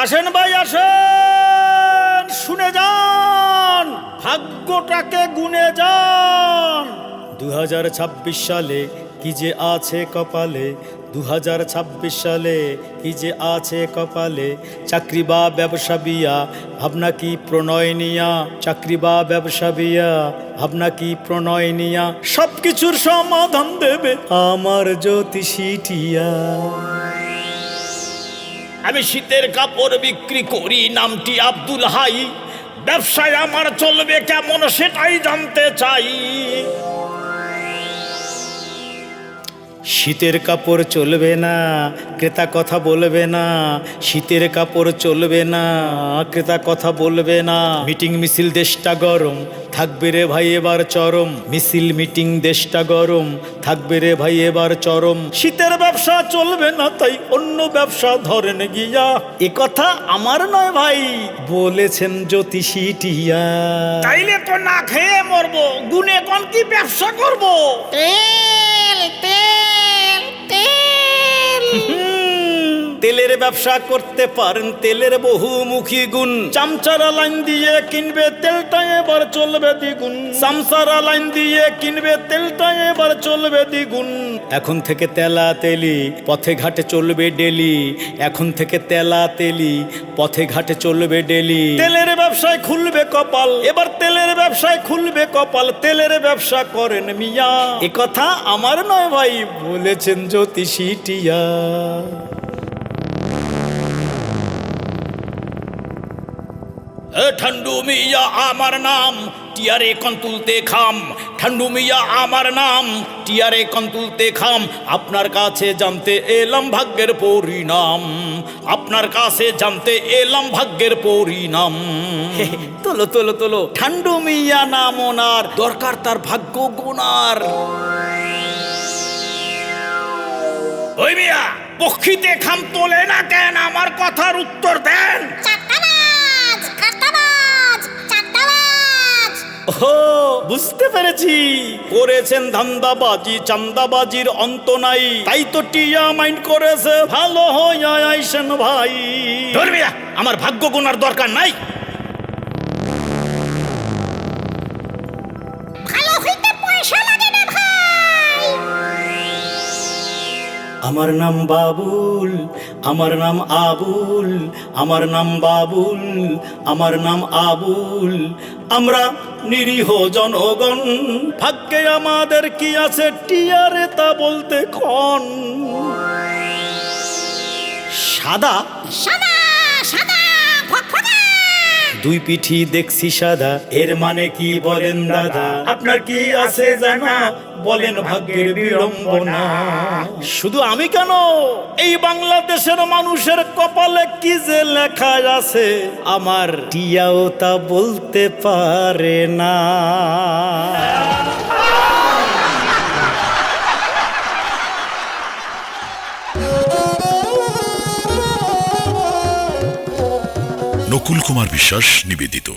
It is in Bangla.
আসেন ভাই, আসেন। শুনে যান, ভাগ্যটাকে গুনে যান। দু হাজার ছাব্বিশ সালে কি যে আছে কপালে? দু হাজার ছাব্বিশ সালে কি যে আছে কপালে? চাকরি বা ব্যবসা বিয়া, ভাবনা কি প্রণয় নিয়া? চাকরি বা ব্যবসা বিয়া, ভাবনা কি প্রণয় নিয়া? সব কিছুর সমাধান দেবে আমার জ্যোতিষীটিয়া আমি শীতের কাপড় বিক্রি করি, নামটি আব্দুল হাই। ব্যবসায় আমার চলবে কেমন সেটাই জানতে চাই। শীতের কাপড় চলবে না ক্রেতা কথা বলবে না শীতের কাপড় চলবে না ক্রেতা কথা বলবে না। মিটিং মিছিল দেশটা গরম থাকবে রে ভাই এবার চরম। মিছিল মিটিং দেশটা গরম থাকবে রে ভাই এবার চরম। শীতের ব্যবসা চলবে না তাই অন্য ব্যবসা ধরেন গিয়া। এ কথা আমার নয় ভাই বলেছেন জ্যোতিষী টিয়া। তাইলে তো না খেয়ে মরবো গুনে কোন কি ব্যবসা করব? তেল তেল হুম, তেলের ব্যবসা করতে পারেন, তেলের বহুমুখী গুণ। চামচারা লাইন দিয়ে কিনবে, তেলটা এবার চলবে দ্বিগুণ। চামচারা লাইন দিয়ে কিনবে, তেলটা এবার চলবে দ্বিগুণ। এখন থেকে তেলা তেলি, পথে ঘাটে চলবে ডেলি। এখন থেকে তেলা তেলি, পথে ঘাটে চলবে ডেলি। তেলের ব্যবসায় খুলবে কপাল, এবার তেলের ব্যবসায় খুলবে কপাল। তেলের ব্যবসা করেন মিয়া। এ কথা আমার নয় ভাই, বলেছেন জ্যোতিষী টিয়া। ঠান্ডু মিয়া আমার নাম টিয়ারে কন্তুলতে খাম। ঠান্ডু মিয়া আমার নাম টিয়ারে কন্তুলতে খাম। আপনার কাছে জানতে এলাম ভাগ্যের পরিণাম। আপনার কাছে জানতে এলাম ভাগ্যের পরিণাম। তোলো তোলো তোলো। ঠান্ডু মিয়া নাম ওনার দরকার তার ভাগ্য গুনার ওই মিয়া পক্ষীতে খাম তোলে না কেন? আমার কথার উত্তর দেন। ও বুঝতে পেরেছি। করেছেন ধান্দাবাজি, চান্দাবাজির অন্ত নাই। তাই তো টিয়া মাইন্ড করেছে, ভালো হয় আইসেন ভাই। ধর্মিয়া, আমার ভাগ্য গুনার দরকার নাই। আমার নাম বাবুল, আমার নাম আবুল, আমার নাম বাবুল, আমার নাম আবুল। আমরা নিরীহ জনগণ, ভাগ্যে আমাদের কি আছে টিয়ারে তা বলতে কন। সাদা। সাদা। দুই পিঠি দেখছি সাদা। এর মানে কি বলেন দাদা? আপনার কি আছে জানা? বলেন ভাগ্যের বিড়ম্বনা। শুধু আমি কেন? এই বাংলাদেশের মানুষের কপালে কি যে লেখা আছে? আমার টিয়াও তা বলতে পারে না। নকুল কুমার বিশ্বাস নিবেদিত।